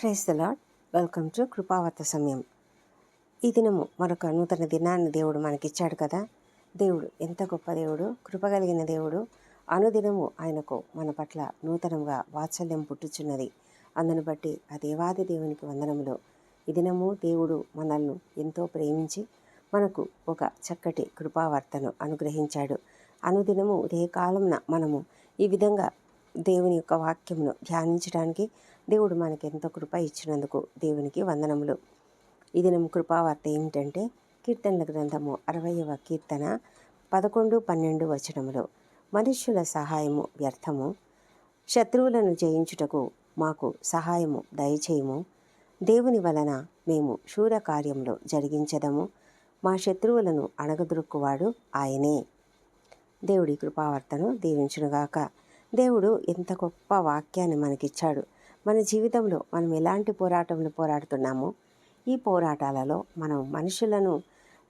Praise the Lord welcome to కృపావత సమయం. ఈ దినము మరొక నూతన దినాన్ని దేవుడు మనకిచ్చాడు కదా. దేవుడు ఎంత గొప్ప దేవుడు కృప కలిగిన దేవుడు. అనుదినము ఆయనకు మన పట్ల నూతనంగా వాత్సల్యం పుట్టుచున్నది. అందును బట్టి ఆ దేవాది దేవునికి వందనములు. ఈ దినము దేవుడు మనల్ని ఎంతో ప్రేమించి మనకు ఒక చక్కటి కృపావర్తను అనుగ్రహించాడు. అనుదినము ఉదయకాలంన మనము ఈ విధంగా దేవుని యొక్క వాక్యమును ధ్యానించడానికి దేవుడు మనకి ఎంతో కృప ఇచ్చినందుకు దేవునికి వందనములు. ఈ దినం కృపావార్త ఏమిటంటే కీర్తనల గ్రంథము అరవయవ కీర్తన పదకొండు పన్నెండు వచనములు. మనుష్యుల సహాయము వ్యర్థము. శత్రువులను జయించుటకు మాకు సహాయము దయచేయము. దేవుని వలన మేము శూర కార్యములు జరిగించదము. మా శత్రువులను అణగదొరుక్కువాడు ఆయనే. దేవుడి కృపావర్తను దీవించునుగాక. దేవుడు ఎంత గొప్ప వాక్యాన్ని మనకిచ్చాడు. మన జీవితంలో మనం ఎలాంటి పోరాటంలో పోరాడుతున్నామో ఈ పోరాటాలలో మనం మనుషులను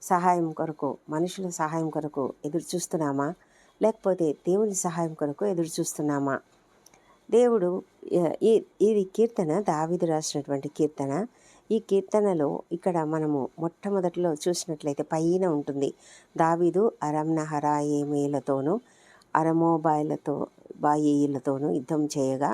సహాయం కొరకు మనుషుల సహాయం కొరకు ఎదురు చూస్తున్నామా? లేకపోతే దేవుని సహాయం కొరకు ఎదురు చూస్తున్నామా? దేవుడు ఈ ఇది కీర్తన దావీదు రాసినటువంటి కీర్తన ఈ కీర్తనలో ఇక్కడ మనము మొట్టమొదటిలో చూసినట్లయితే పైన ఉంటుంది. దావీదు అరంనహరాయేమేలతోనూ అరమోబాయిలతో బాయిలతోనూ యుద్ధం చేయగా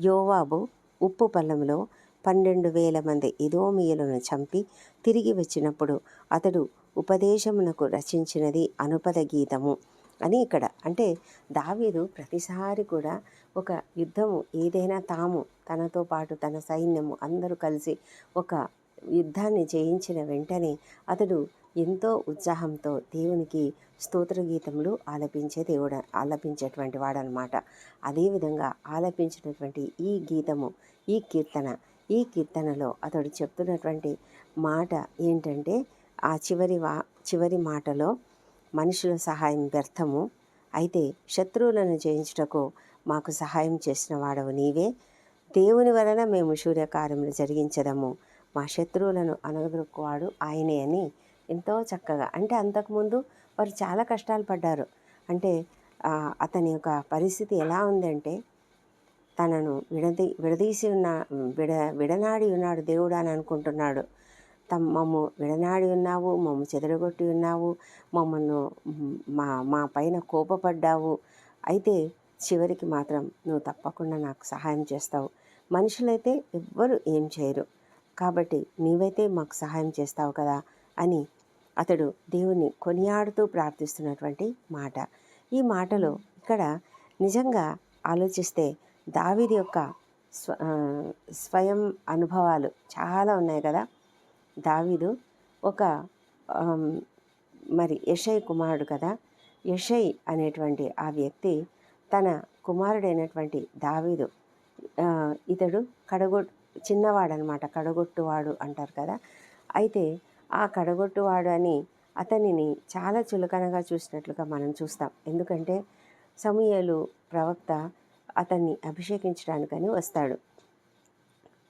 యోవాబు ఉప్పు పల్లంలో పన్నెండు వేల మంది ఇదోమియులను చంపి తిరిగి వచ్చినప్పుడు అతడు ఉపదేశమునకు రచించినది అనుపద గీతము అని ఇక్కడ అంటే దావీదు ప్రతిసారి కూడా ఒక యుద్ధము ఏదైనా తాము తనతో పాటు తన సైన్యము అందరూ కలిసి ఒక యుద్ధాన్ని జయించిన వెంటనే అతడు ఎంతో ఉత్సాహంతో దేవునికి స్తోత్ర గీతములు ఆలపించే దేవుడు ఆలపించేటువంటి వాడనమాట. అదేవిధంగా ఆలపించినటువంటి ఈ గీతము ఈ కీర్తన ఈ కీర్తనలో అతడు చెప్తున్నటువంటి మాట ఏంటంటే ఆ చివరి వా చివరి మాటలో మనుషుల సహాయం వ్యర్థము. అయితే శత్రువులను జయించుటకు మాకు సహాయం చేసిన వాడవు నీవే. దేవుని వలన మేము సూర్యకార్యములు జరిగించదము. మా శత్రువులను అనగదొక్కువాడు ఆయనే అని ఎంతో చక్కగా. అంటే అంతకుముందు వారు చాలా కష్టాలు పడ్డారు. అంటే అతని యొక్క పరిస్థితి ఎలా ఉందంటే తనను విడదీ విడదీసి ఉన్న విడ విడనాడి ఉన్నాడు దేవుడు అని అనుకుంటున్నాడు. తమ్ మమ్ము విడనాడి ఉన్నావు మమ్ము చెదరగొట్టి ఉన్నావు మమ్మల్ని మా మా పైన కోపపడ్డావు. అయితే చివరికి మాత్రం నువ్వు తప్పకుండా నాకు సహాయం చేస్తావు. మనుషులైతే ఎవ్వరు ఏం చేయరు. కాబట్టి నీవైతే మాకు సహాయం చేస్తావు కదా అని అతడు దేవుణ్ణి కొనియాడుతూ ప్రార్థిస్తున్నటువంటి మాట. ఈ మాటలో ఇక్కడ నిజంగా ఆలోచిస్తే దావిది యొక్క స్వ స్వయం అనుభవాలు చాలా ఉన్నాయి కదా. దావీదు ఒక మరి యషై కుమారుడు కదా. యషై అనేటువంటి ఆ వ్యక్తి తన కుమారుడైనటువంటి దావీదు ఇతడు కడగొట్ చిన్నవాడనమాట కడగొట్టువాడు అంటారు కదా. అయితే ఆ కడగొట్టువాడు అని అతనిని చాలా చులకనగా చూసినట్లుగా మనం చూస్తాం. ఎందుకంటే సమయలు ప్రవక్త అతన్ని అభిషేకించడానికని వస్తాడు.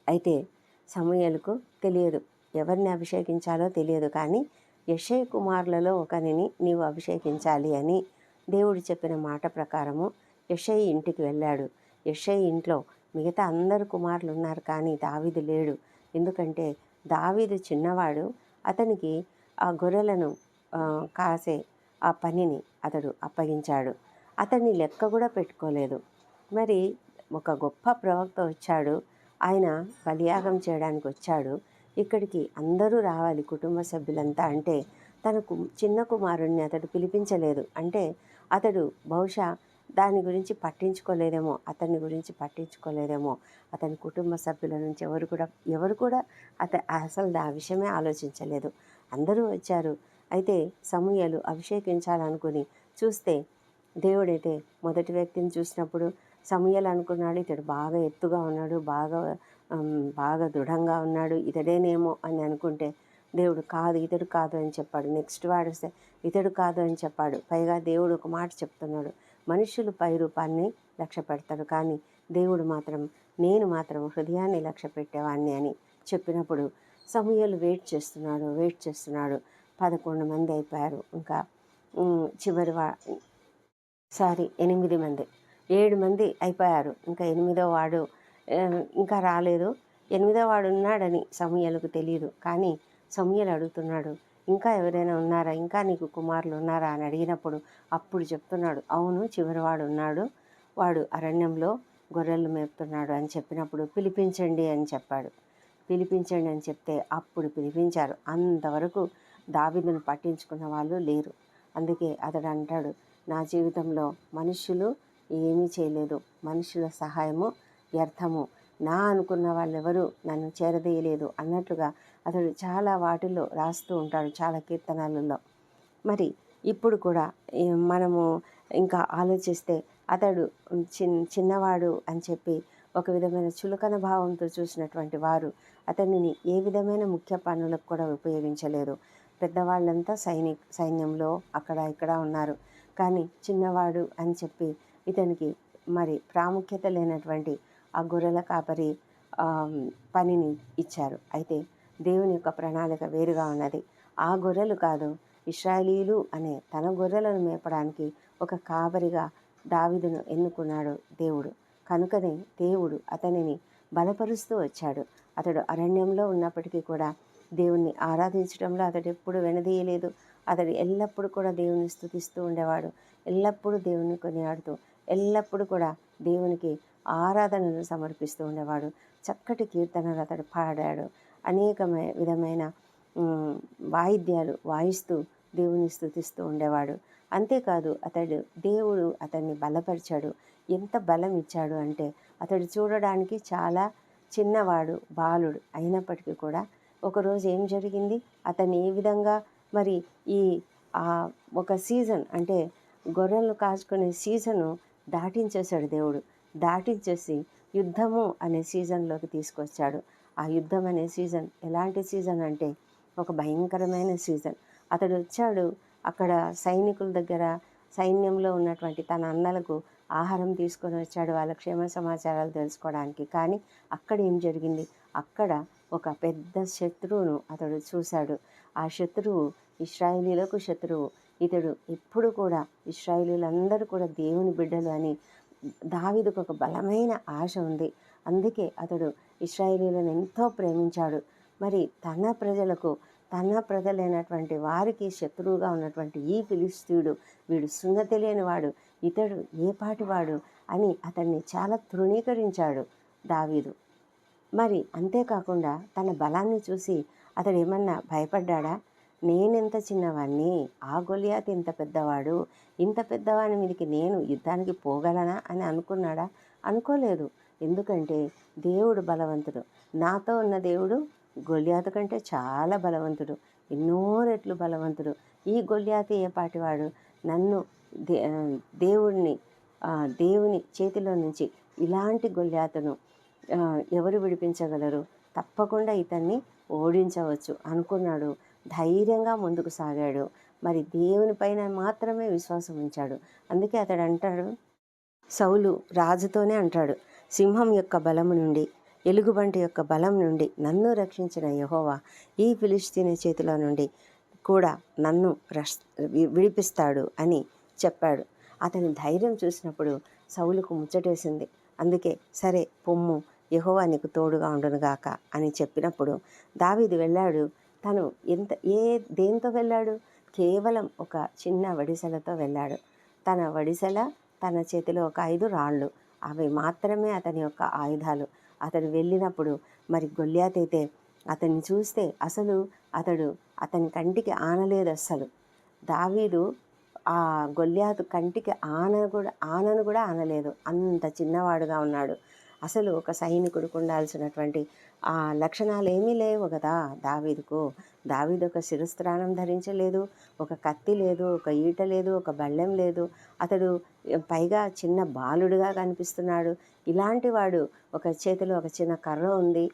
అయితే సమయలకు తెలియదు. ఎవరిని అభిషేకించాలో తెలియదు. కానీ యశయ కుమారులలో ఒకరిని నీవు అభిషేకించాలి అని దేవుడు చెప్పిన మాట ప్రకారము యశయ్ ఇంటికి వెళ్ళాడు. యశయ్ ఇంట్లో మిగతా అందరు కుమారులు ఉన్నారు కానీ దావీదు లేడు. ఎందుకంటే దావీదు చిన్నవాడు అతనికి ఆ గొర్రెలను కాసే ఆ పనిని అతడు అప్పగించాడు. అతన్ని లెక్క కూడా పెట్టుకోలేదు. మరి ఒక గొప్ప ప్రవక్త వచ్చాడు. ఆయన బలియాగం చేయడానికి వచ్చాడు. ఇక్కడికి అందరూ రావాలి కుటుంబ సభ్యులంతా అంటే తనకు చిన్న కుమారుణ్ణి అతడు పిలిపించలేదు. అంటే అతడు బహుశా దాని గురించి పట్టించుకోలేదేమో అతని గురించి పట్టించుకోలేదేమో అతని కుటుంబ సభ్యుల నుంచి ఎవరు కూడా ఎవరు కూడా అత అసలు ఆ విషయమే ఆలోచించలేదు. అందరూ వచ్చారు. అయితే సమూహలు అభిషేకించాలనుకుని చూస్తే దేవుడైతే మొదటి వ్యక్తిని చూసినప్పుడు సమూహలు అనుకున్నాడు ఇతడు బాగా ఎత్తుగా ఉన్నాడు బాగా బాగా దృఢంగా ఉన్నాడు ఇతడేనేమో అని అనుకుంటే దేవుడు కాదు ఇతడు కాదు అని చెప్పాడు. నెక్స్ట్ వాడు వస్తే ఇతడు కాదు అని చెప్పాడు. పైగా దేవుడు ఒక మాట చెప్తున్నాడు. మనుషులు పై రూపాన్ని లక్ష్య పెడతారు కానీ దేవుడు మాత్రం నేను మాత్రం హృదయాన్ని లక్ష్య పెట్టేవాడిని అని చెప్పినప్పుడు సమూహలు వెయిట్ చేస్తున్నాడు వెయిట్ చేస్తున్నాడు. పదకొండు మంది అయిపోయారు. ఇంకా చివరి వా సారీ ఎనిమిది మంది. ఏడు మంది అయిపోయారు. ఇంకా ఎనిమిదో వాడు ఇంకా రాలేదు. ఎనిమిదో వాడు ఉన్నాడని సమయాలకు తెలియదు కానీ సమూయేలు అడుగుతున్నాడు ఇంకా ఎవరైనా ఉన్నారా? ఇంకా నీకు కుమారులు ఉన్నారా? అని అడిగినప్పుడు అప్పుడు చెప్తున్నాడు అవును చివరివాడు ఉన్నాడు. వాడు అరణ్యంలో గొర్రెలు మేపుతున్నాడు అని చెప్పినప్పుడు పిలిపించండి అని చెప్పాడు. పిలిపించండి అని చెప్తే అప్పుడు పిలిపించారు. అంతవరకు దావిదను పట్టించుకున్న వాళ్ళు లేరు. అందుకే అతడు అంటాడు నా జీవితంలో మనుషులు ఏమీ చేయలేదు. మనుషుల సహాయము వ్యర్థము. నా అనుకున్న వాళ్ళెవరూ నన్ను చేరదీయలేదు అన్నట్లుగా అతడు చాలా వాటిల్లో రాస్తూ ఉంటాడు చాలా కీర్తనలలో. మరి ఇప్పుడు కూడా మనము ఇంకా ఆలోచిస్తే అతడు చిన్ చిన్నవాడు అని చెప్పి ఒక విధమైన చులకన భావంతో చూసినటువంటి వారు అతనిని ఏ విధమైన ముఖ్య పనులకు కూడా ఉపయోగించలేదు పెద్దవాళ్ళంతా సైనిక్ సైన్యంలో అక్కడ ఇక్కడ ఉన్నారు. కానీ చిన్నవాడు అని చెప్పి ఇతనికి మరి ప్రాముఖ్యత లేనటువంటి ఆ గొర్రెల కాపరి పనిని ఇచ్చారు. అయితే దేవుని యొక్క ప్రణాళిక వేరుగా ఉన్నది. ఆ గొర్రెలు కాదు ఇస్రాయలీలు అనే తన గొర్రెలను మేపడానికి ఒక కాపరిగా దావిదును ఎన్నుకున్నాడు దేవుడు. కనుకనే దేవుడు అతనిని బలపరుస్తూ వచ్చాడు. అతడు అరణ్యంలో ఉన్నప్పటికీ కూడా దేవుణ్ణి ఆరాధించడంలో అతడు ఎప్పుడు వెనదీయలేదు. అతడు ఎల్లప్పుడూ కూడా దేవుని స్థుతిస్తూ ఉండేవాడు. ఎల్లప్పుడూ దేవుని కొనియాడుతూ ఎల్లప్పుడూ కూడా దేవునికి ఆరాధనను సమర్పిస్తూ ఉండేవాడు. చక్కటి కీర్తనలు అతడు పాడాడు. అనేక విధమైన వాయిద్యాలు వాయిస్తూ దేవుని స్తుతిస్తూ ఉండేవాడు. అంతేకాదు అతడు దేవుడు అతన్ని బలపరిచాడు. ఎంత బలం ఇచ్చాడు అంటే అతడు చూడడానికి చాలా చిన్నవాడు బాలుడు అయినప్పటికీ కూడా ఒకరోజు ఏం జరిగింది? అతన్ని ఏ విధంగా మరి ఈ ఒక సీజన్ అంటే గొర్రెలను కాచుకునే సీజను దాటించేశాడు దేవుడు. దాటించేసి యుద్ధము అనే సీజన్లోకి తీసుకొచ్చాడు. ఆ యుద్ధం అనే సీజన్ ఎలాంటి సీజన్ అంటే ఒక భయంకరమైన సీజన్. అతడు వచ్చాడు అక్కడ సైనికుల దగ్గర సైన్యంలో ఉన్నటువంటి తన అన్నలకు ఆహారం తీసుకొని వచ్చాడు వాళ్ళ క్షేమ సమాచారాలు తెలుసుకోవడానికి. కానీ అక్కడ ఏం జరిగింది? అక్కడ ఒక పెద్ద శత్రువును అతడు చూశాడు. ఆ శత్రువు ఇస్రాయేలీలకు శత్రువు. ఇతడు ఎప్పుడు కూడా ఇస్రాయేలీలందరూ కూడా దేవుని బిడ్డలు అని దావిదకు ఒక బలమైన ఆశ ఉంది. అందుకే అతడు ఇస్రాయేలీలను ఎంతో ప్రేమించాడు. మరి తన ప్రజలకు తన ప్రజలైనటువంటి వారికి శత్రువుగా ఉన్నటువంటి ఈ ఫిలిస్తీయుడు వీడు సున్న తెలియని వాడు ఇతడు ఏ పాటివాడు అని అతన్ని చాలా తృణీకరించాడు దావీదు. మరి అంతేకాకుండా తన బలాన్ని చూసి అతడు ఏమన్నా భయపడ్డాడా? నేనెంత చిన్నవాణ్ణి? ఆ గొలియాత్ ఇంత పెద్దవాడు? ఇంత పెద్దవాని మీదకి నేను యుద్ధానికి పోగలనా అని అనుకున్నాడా? అనుకోలేదు. ఎందుకంటే దేవుడు బలవంతుడు. నాతో ఉన్న దేవుడు గొలియాతు కంటే చాలా బలవంతుడు. ఎన్నో రెట్లు బలవంతుడు. ఈ గొలియాతు ఏ పాటివాడు? నన్ను దే దేవుడిని దేవుని చేతిలో నుంచి ఇలాంటి గొల్యాతను ఎవరు విడిపించగలరు? తప్పకుండా ఇతన్ని ఓడించవచ్చు అనుకున్నాడు. ధైర్యంగా ముందుకు సాగాడు. మరి దేవుని పైన మాత్రమే విశ్వాసం ఉంచాడు. అందుకే అతడు అంటాడు సౌలు రాజుతోనే అంటాడు సింహం యొక్క బలము నుండి ఎలుగుబంటి యొక్క బలం నుండి నన్ను రక్షించిన యహోవా ఈ ఫిలిస్తీన్ చేతిలో నుండి కూడా నన్ను రష్ వి- విడిపిస్తాడు అని చెప్పాడు. అతని ధైర్యం చూసినప్పుడు సౌలుకు ముచ్చటేసింది. అందుకే సరే పొమ్ము యహోవా నీకు తోడుగా ఉండునుగాక అని చెప్పినప్పుడు దావీదు వెళ్ళాడు. తను ఎంత ఏ దేంతో వెళ్ళాడు? కేవలం ఒక చిన్న వడిసెలతో వెళ్ళాడు. తన వడిసెల తన చేతిలో ఒక ఐదు రాళ్ళు అవి మాత్రమే అతని యొక్క ఆయుధాలు. అతడు వెళ్ళినప్పుడు మరి గొల్లాతైతే అతన్ని చూస్తే అసలు అతడు అతని కంటికి ఆనలేదు అస్సలు. దావీదు ఆ గొల్లాతు కంటికి ఆన కూడా ఆనను కూడా ఆనలేదు. అంత చిన్నవాడుగా ఉన్నాడు. అసలు ఒక సైనికుడికి ఉండాల్సినటువంటి ఆ లక్షణాలు ఏమీ లేవు కదా దావీదుకు. దావీదు ఒక శిరస్త్రాణం ధరించలేదు ఒక కత్తి లేదు ఒక ఈట లేదు ఒక బళ్ళెం లేదు. అతడు పైగా చిన్న బాలుడుగా కనిపిస్తున్నాడు. ఇలాంటి వాడు ఒక చేతిలో ఒక చిన్న కర్ర ఉంది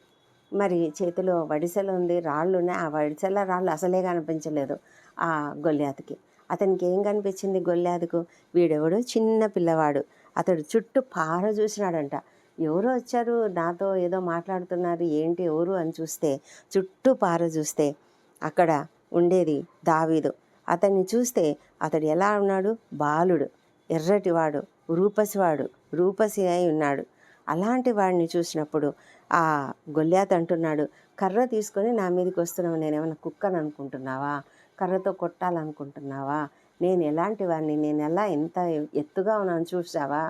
మరి చేతిలో వడిసెలు ఉంది రాళ్ళు ఉన్నాయి. ఆ వడిసెల రాళ్ళు అసలే కనిపించలేదు ఆ గొల్లాతికి అతనికి ఏం కనిపించింది గొల్లాదుకు వీడెవడో చిన్న పిల్లవాడు. అతడు చుట్టూ పార చూసినాడంట. ఎవరు వచ్చారు నాతో ఏదో మాట్లాడుతున్నారు ఏంటి ఎవరు అని చూస్తే చుట్టూ పార చూస్తే అక్కడ ఉండేది దావీదు. అతన్ని చూస్తే అతడు ఎలా ఉన్నాడు? బాలుడు ఎర్రటివాడు రూపసివాడు రూపసి అయి ఉన్నాడు. అలాంటి వాడిని చూసినప్పుడు ఆ గొల్లాత్ అంటున్నాడు కర్ర తీసుకొని నా మీదకి వస్తున్నావు నేనేమైనా కుక్కని అనుకుంటున్నావా? కర్రతో కొట్టాలనుకుంటున్నావా? నేను ఎలాంటి వాడిని? నేను ఎలా ఎంత ఎత్తుగా ఉన్నాను చూసావా?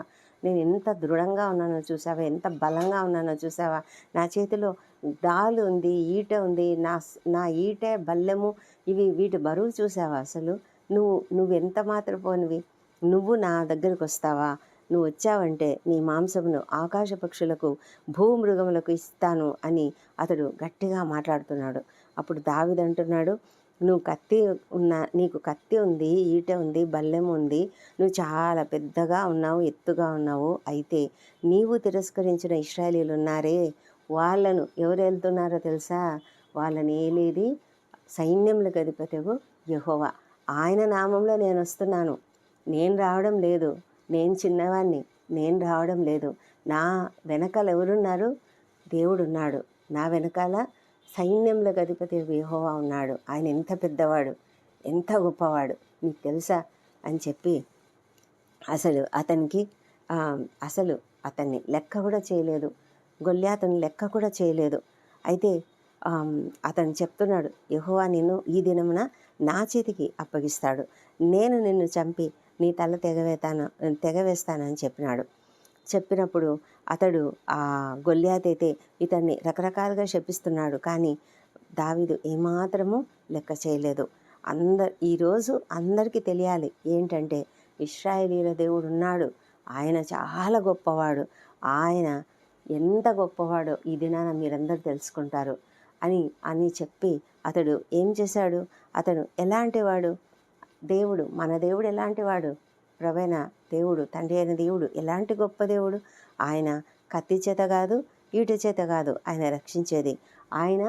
నేను ఎంత దృఢంగా ఉన్నానో చూసావా? ఎంత బలంగా ఉన్నానో చూసావా? నా చేతిలో డాలు ఉంది ఈట ఉంది. నా నా ఈటే బల్లెము. ఇవి వీటి బరువు చూసావా అసలు? నువ్వు నువ్వు ఎంత మాత్రపోనివి నువ్వు నా దగ్గరకు వస్తావా? నువ్వు వచ్చావంటే నీ మాంసమును ఆకాశ పక్షులకు భూమృగములకు ఇస్తాను అని అతడు గట్టిగా మాట్లాడుతున్నాడు. అప్పుడు దావిదంటున్నాడు నువ్వు కత్తి ఉన్న నీకు కత్తి ఉంది ఈట ఉంది బల్లెం ఉంది నువ్వు చాలా పెద్దగా ఉన్నావు ఎత్తుగా ఉన్నావు. అయితే నీవు తిరస్కరించిన ఇస్రాయలీలు ఉన్నారే వాళ్ళను ఎవరు వెళ్తున్నారో తెలుసా? వాళ్ళని ఏలేది? సైన్యములకు అధిపతివు యహోవా. ఆయన నామంలో నేను వస్తున్నాను. నేను రావడం లేదు. నేను చిన్నవాణ్ణి. నేను రావడం లేదు. నా వెనకాల ఎవరున్నారు? దేవుడు ఉన్నాడు నా వెనకాల సైన్యంలో అధిపతి విహోవా ఉన్నాడు. ఆయన ఎంత పెద్దవాడు ఎంత గొప్పవాడు నీకు తెలుసా? అని చెప్పి అసలు అతనికి అసలు అతన్ని లెక్క కూడా చేయలేదు. గొల్లాతను లెక్క కూడా చేయలేదు. అయితే అతను చెప్తున్నాడు యహోవా నిన్ను ఈ దినమున నా చేతికి అప్పగిస్తాడు. నేను నిన్ను చంపి నీ తల తెగవేతాను తెగవేస్తానని చెప్పినాడు. చెప్పినప్పుడు అతడు ఆ గొల్యాత్ అయితే ఇతన్ని రకరకాలుగా శపిస్తున్నాడు. కానీ దావీదు ఏమాత్రము లెక్క చేయలేదు. అందరు ఈరోజు అందరికీ తెలియాలి ఏంటంటే ఇస్రాయేలీల దేవుడు ఉన్నాడు ఆయన చాలా గొప్పవాడు. ఆయన ఎంత గొప్పవాడో ఈ దినాన మీరందరూ తెలుసుకుంటారు అని అని చెప్పి అతడు ఏం చేశాడు? అతడు ఎలాంటి వాడు? దేవుడు మన దేవుడు ఎలాంటి వాడు? ప్రవైన దేవుడు తండ్రి అయిన దేవుడు ఎలాంటి గొప్ప దేవుడు? ఆయన కత్తి చేత కాదు ఈట చేత కాదు ఆయన రక్షించేది. ఆయన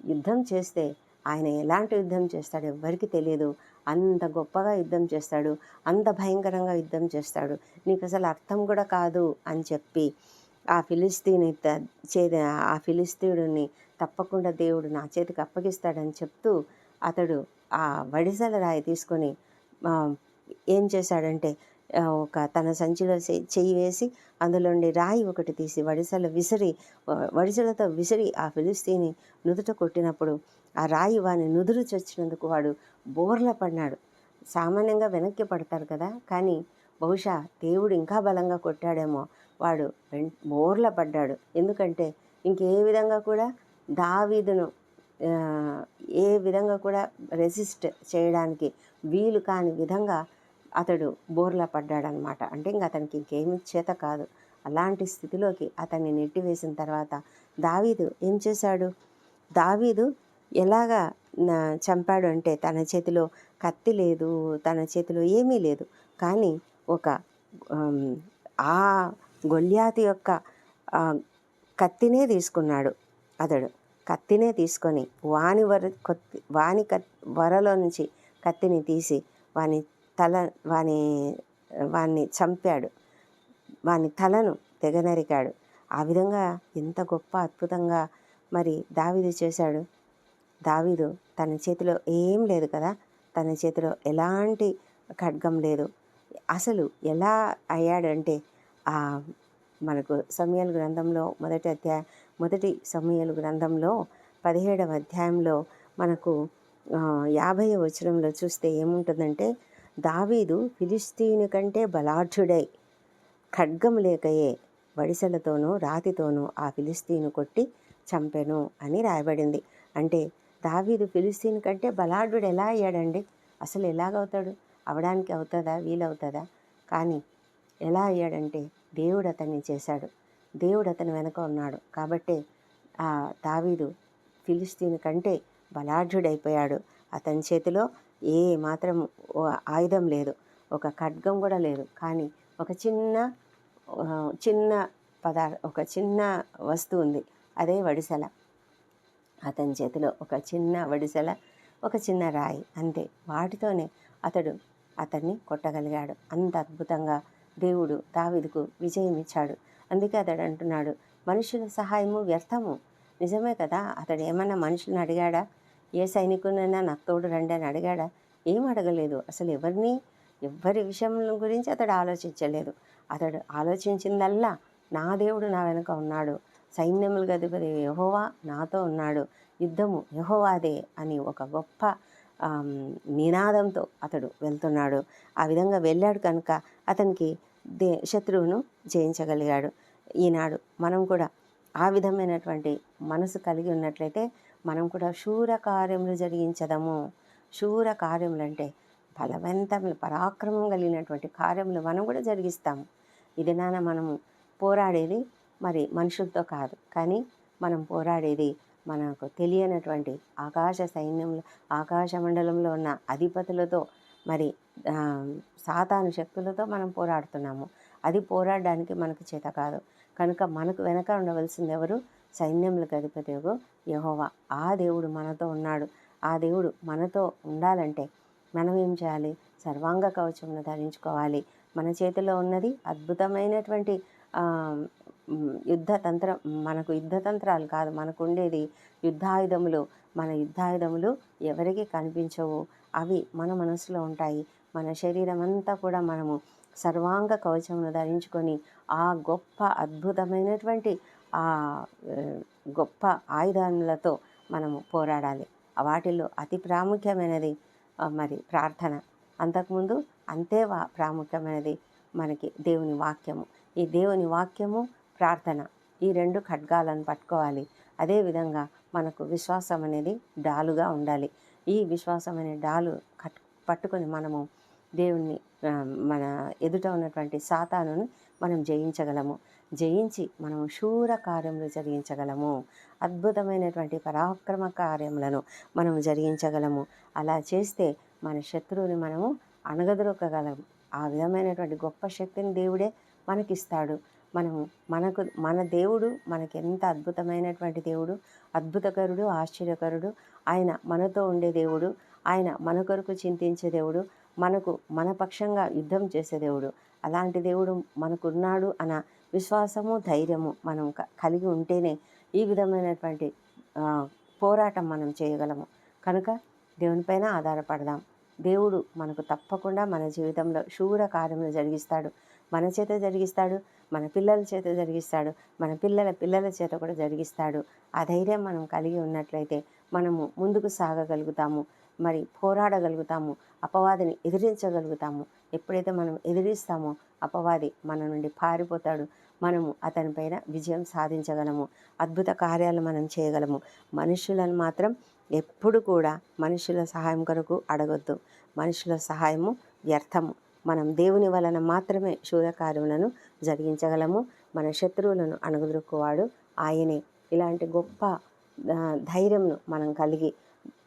యుద్ధం చేస్తే ఆయన ఎలాంటి యుద్ధం చేస్తాడు ఎవ్వరికి తెలియదు. అంత గొప్పగా యుద్ధం చేస్తాడు అంత భయంకరంగా యుద్ధం చేస్తాడు. నీకు అసలు అర్థం కూడా కాదు అని చెప్పి ఆ ఫిలిస్తీని త- చే ఆ ఫిలిస్తీయుడిని తప్పకుండా దేవుడు నా చేతికి అప్పగిస్తాడని చెప్తూ అతడు ఆ వడిసల రాయి తీసుకొని ఏం చేశాడంటే ఒక తన సంచిలో చెయ్యి వేసి అందులోండి రాయి ఒకటి తీసి వడిసల విసిరి వడిసలతో విసిరి ఆ ఫిలిస్తీని నుదుట కొట్టినప్పుడు ఆ రాయి వాని నుదురు చొచ్చినందుకు వాడు బోర్ల పడినాడు సామాన్యంగా వెనక్కి పడతారు కదా కానీ బహుశా దేవుడు ఇంకా బలంగా కొట్టాడేమో. వాడు బోర్ల పడ్డాడు. ఎందుకంటే ఇంకే విధంగా కూడా దావీదును ఏ విధంగా కూడా రెసిస్ట్ చేయడానికి వీలు కాని విధంగా అతడు బోర్లా పడ్డాడనమాట. అంటే ఇంక అతనికి ఇంకేమి చేత కాదు. అలాంటి స్థితిలోకి అతన్ని నెట్టివేసిన తర్వాత దావీదు ఏం చేశాడు? దావీదు ఎలాగా చంపాడు అంటే తన చేతిలో కత్తి లేదు తన చేతిలో ఏమీ లేదు. కానీ ఒక ఆ గొల్యాతి యొక్క కత్తినే తీసుకున్నాడు అతడు. కత్తినే తీసుకొని వాని వర కొత్తి వాని కత్ వరలో నుంచి కత్తిని తీసి వాని తల వాని వాన్ని చంపాడు. వాని తలను తెగనరికాడు. ఆ విధంగా ఎంత గొప్ప అద్భుతంగా మరి దావీదు చేశాడు. దావీదు తన చేతిలో ఏం లేదు కదా? తన చేతిలో ఎలాంటి ఖడ్గం లేదు. అసలు ఎలా అయ్యాడంటే ఆ మనకు సమయాల గ్రంథంలో మొదటి అధ్యాయ మొదటి సమయాల గ్రంథంలో పదిహేడవ అధ్యాయంలో మనకు యాభై వచనంలో చూస్తే ఏముంటుందంటే దావీదు ఫిలిస్తీను కంటే బలాఢ్యుడై ఖడ్గం లేకయే వడిసెలతోనూ రాతితోనూ ఆ ఫిలిస్తీను కొట్టి చంపెను అని రాయబడింది. అంటే దావీదు ఫిలిస్తీన్ కంటే బలాఢ్యుడు ఎలా అయ్యాడండి? అసలు ఎలాగవుతాడు? అవడానికి అవుతుందా? వీలవుతుందా? కానీ ఎలా అయ్యాడంటే దేవుడు అతన్ని చేశాడు. దేవుడు అతని వెనక ఉన్నాడు. కాబట్టే ఆ దావీదు ఫిలిస్తీన్ కంటే బలాఢ్యుడైపోయాడు. అతని చేతిలో ఏ మాత్రం ఓ ఆయుధం లేదు. ఒక ఖడ్గం కూడా లేదు. కానీ ఒక చిన్న చిన్న పదార్థ ఒక చిన్న వస్తువు ఉంది. అదే వడిసెల. అతని చేతిలో ఒక చిన్న వడిసెల ఒక చిన్న రాయి అంతే. వాటితోనే అతడు అతన్ని కొట్టగలిగాడు. అంత అద్భుతంగా దేవుడు దావిదుకు విజయం ఇచ్చాడు. అందుకే అతడు అంటున్నాడు మనుషుల సహాయము వ్యర్థము. నిజమే కదా అతడు ఏమన్నా మనుషులను అడిగాడా? ఏ సైనికునైనా నాకు తోడు రండి అని అడిగాడా? ఏం అడగలేదు. అసలు ఎవరిని ఎవ్వరి విషయం గురించి అతడు ఆలోచించలేదు. అతడు ఆలోచించిందల్లా నా దేవుడు నా వెనుక ఉన్నాడు. సైన్యములు అధిపతి యహోవా నాతో ఉన్నాడు. యుద్ధము యహోవాదే అని ఒక గొప్ప నినాదంతో అతడు వెళ్తున్నాడు. ఆ విధంగా వెళ్ళాడు కనుక అతనికి దే శత్రువును జయించగలిగాడు. ఈనాడు మనం కూడా ఆ విధమైనటువంటి మనసు కలిగి ఉన్నట్లయితే మనం కూడా శూర కార్యములు జరిగించదము. శూర కార్యములు అంటే బలవంతములు పరాక్రమం కలిగినటువంటి కార్యములు మనం కూడా జరిగిస్తాము. ఇది నాన్న మనము పోరాడేది మరి మనుషులతో కాదు. కానీ మనం పోరాడేది మనకు తెలియనటువంటి ఆకాశ సైన్యంలో ఆకాశ మండలంలో ఉన్న అధిపతులతో మరి సాతాను శక్తులతో మనం పోరాడుతున్నాము. అది పోరాడడానికి మనకు చేత కాదు. కనుక మనకు వెనక ఉండవలసింది ఎవరు? సైన్యములకు అధిపతి యహోవా. ఆ దేవుడు మనతో ఉన్నాడు. ఆ దేవుడు మనతో ఉండాలంటే మనం ఏం చేయాలి? సర్వాంగ కవచమును ధరించుకోవాలి. మన చేతిలో ఉన్నది అద్భుతమైనటువంటి యుద్ధ తంత్రం మనకు యుద్ధ తంత్రాలు కాదు మనకు ఉండేది యుద్ధాయుధములు. మన యుద్ధాయుధములు ఎవరికి కనిపించవు? అవి మన మనసులో ఉంటాయి. మన శరీరం అంతా కూడా మనము సర్వాంగ కవచమును ధరించుకొని ఆ గొప్ప అద్భుతమైనటువంటి ఆ గొప్ప ఆయుధాలతో మనము పోరాడాలి. వాటిల్లో అతి ప్రాముఖ్యమైనది మరి ప్రార్థన. అంతకుముందు అంతే వా ప్రాముఖ్యమైనది మనకి దేవుని వాక్యము. ఈ దేవుని వాక్యము ప్రార్థన ఈ రెండు ఖడ్గాలను పట్టుకోవాలి. అదేవిధంగా మనకు విశ్వాసం అనేది డాలుగా ఉండాలి. ఈ విశ్వాసం అనే డాలు కట్ పట్టుకొని మనము దేవుణ్ణి మన ఎదుట ఉన్నటువంటి సాతాను మనం జయించగలము. జయించి మనం శూర కార్యములు జరిగించగలము. అద్భుతమైనటువంటి పరాక్రమ కార్యములను మనం జరిగించగలము. అలా చేస్తే మన శత్రువుని మనము అణగదొరకగలము ఆ విధమైనటువంటి గొప్ప శక్తిని దేవుడే మనకిస్తాడు. మనము మనకు మన దేవుడు మనకి ఎంత అద్భుతమైనటువంటి దేవుడు అద్భుతకరుడు ఆశ్చర్యకరుడు ఆయన మనతో ఉండే దేవుడు ఆయన మన కొరకు చింతించే దేవుడు మనకు మన పక్షంగా యుద్ధం చేసే దేవుడు అలాంటి దేవుడు మనకున్నాడు అన్న విశ్వాసము ధైర్యము మనం క- కలిగి ఉంటేనే ఈ విధమైనటువంటి పోరాటం మనం చేయగలము. కనుక దేవునిపైన ఆధారపడదాం. దేవుడు మనకు తప్పకుండా మన జీవితంలో శూర కార్యములు జరిగిస్తాడు. మన చేత జరిగిస్తాడు మన పిల్లల చేత జరిగిస్తాడు మన పిల్లల పిల్లల చేత కూడా జరిగిస్తాడు. ఆ ధైర్యం మనం కలిగి ఉన్నట్లయితే మనము ముందుకు సాగగలుగుతాము. మరి పోరాడగలుగుతాము. అపవాదిని ఎదిరించగలుగుతాము. ఎప్పుడైతే మనం ఎదిరిస్తామో అపవాది మన నుండి పారిపోతాడు. మనము అతనిపైన విజయం సాధించగలము. అద్భుత కార్యాలు మనం చేయగలము. మనుషులను మాత్రం ఎప్పుడు కూడా మనుషుల సహాయం కొరకు అడగొద్దు. మనుషుల సహాయము వ్యర్థము. మనం దేవుని వలన మాత్రమే శూరకార్యములను జరిగించగలము. మన శత్రువులను అణగదొక్కువాడు ఆయనే. ఇలాంటి గొప్ప ఆ, ధైర్యంను మనం కలిగి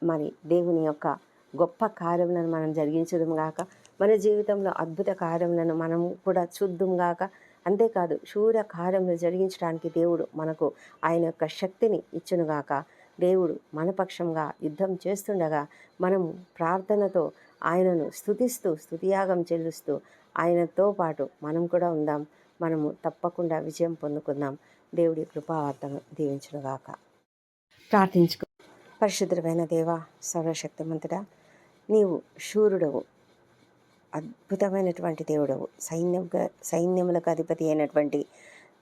మరి దేవుని యొక్క గొప్ప కార్యములను మనం జరిగించడం గాక మన జీవితంలో అద్భుత కార్యములను మనం కూడా చూద్దాం గాక అంతేకాదు శూర కార్యములు జరిగించడానికి దేవుడు మనకు ఆయన యొక్క శక్తిని ఇచ్చునుగాక దేవుడు మన పక్షంగా యుద్ధం చేస్తుండగా మనము ప్రార్థనతో ఆయనను స్తుతిస్తూ స్తుతియాగం చెల్లిస్తూ ఆయనతో పాటు మనం కూడా ఉందాం. మనము తప్పకుండా విజయం పొందుకుందాం. దేవుడి కృపావార్తను దీవించునుగాక ప్రార్థించుకో. పరిశుద్ధమైన దేవ సర్వశక్తిమంతుడా నీవు శూరుడవు. అద్భుతమైనటువంటి దేవుడవు. సైన్యం సైన్యములకు అధిపతి అయినటువంటి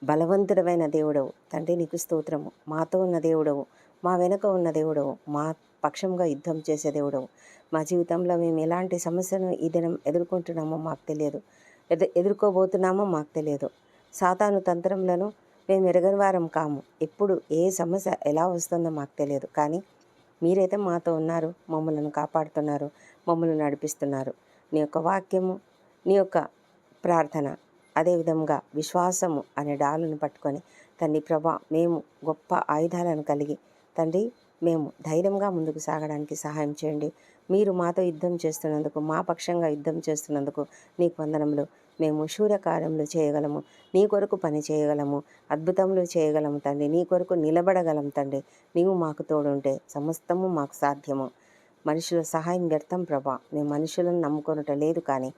బలవంతుడమైన దేవుడవు. తండ్రి నీకు స్తోత్రము. మాతో ఉన్న దేవుడవు. మా వెనుక ఉన్న దేవుడవు. మా పక్షంగా యుద్ధం చేసే దేవుడవు. మా జీవితంలో మేము ఎలాంటి సమస్యను ఈ దినం ఎదుర్కొంటున్నామో మాకు తెలియదు. ఎదు ఎదుర్కోబోతున్నామో మాకు తెలియదు. సాతాను తంత్రములను మేము ఎరగని వారం కాము. ఎప్పుడు ఏ సమస్య ఎలా వస్తుందో మాకు తెలియదు. కానీ మీరైతే మాతో ఉన్నారు మమ్మల్ని కాపాడుతున్నారు మమ్మల్ని నడిపిస్తున్నారు. నీ యొక్క వాక్యము నీ యొక్క ప్రార్థన అదేవిధంగా విశ్వాసము అనే డాలును పట్టుకొని తండ్రి ప్రభా మేము గొప్ప ఆయుధాలను కలిగి తండ్రి మేము ధైర్యంగా ముందుకు సాగడానికి సహాయం చేయండి. మీరు మాతో యుద్ధం చేస్తున్నందుకు మా పక్షంగా యుద్ధం చేస్తున్నందుకు నీకు వందనములు. మేము శూర్యకార్యములు చేయగలము. నీ కొరకు పని చేయగలము. అద్భుతములు చేయగలము తండ్రి. నీ కొరకు నిలబడగలం తండ్రి. నీవు మాకు తోడుంటే సమస్తము మాకు సాధ్యము. మనుషుల సహాయం వ్యర్థం ప్రభా. మేము మనుషులను నమ్ముకొనుట లేదు కానీ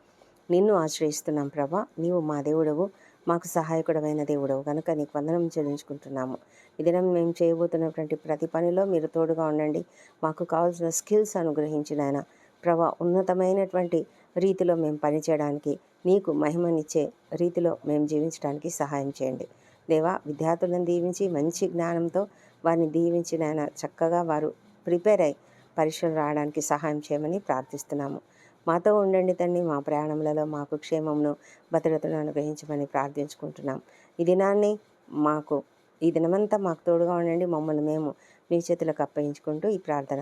నిన్ను ఆశ్రయిస్తున్నాం ప్రభా. నీవు మా దేవుడవు. మాకు సహాయకుడమైన దేవుడవు. కనుక నీకు వందనం చెల్లించుకుంటున్నాము. ఈ దినం మేము చేయబోతున్నటువంటి ప్రతి పనిలో మీరు తోడుగా ఉండండి. మాకు కావాల్సిన స్కిల్స్ అనుగ్రహించిన ఆయన. ప్రభా ఉన్నతమైనటువంటి రీతిలో మేము పనిచేయడానికి నీకు మహిమనిచ్చే రీతిలో మేము జీవించడానికి సహాయం చేయండి. దేవా విద్యార్థులను దీవించి మంచి జ్ఞానంతో వారిని దీవించి నాయన చక్కగా వారు ప్రిపేర్ అయి పరీక్షలు రావడానికి సహాయం చేయమని ప్రార్థిస్తున్నాము. మాతో ఉండండి తండ్రి మా ప్రయాణములలో మాకు క్షేమమును భద్రతను అనుగ్రహించమని ప్రార్థించుకుంటున్నాం. ఈ దినాన్ని మాకు ఈ దినమంతా మాకు తోడుగా ఉండండి. మమ్మల్ని మేము మీ చేతులకు అప్పగించుకుంటూ ఈ ప్రార్థన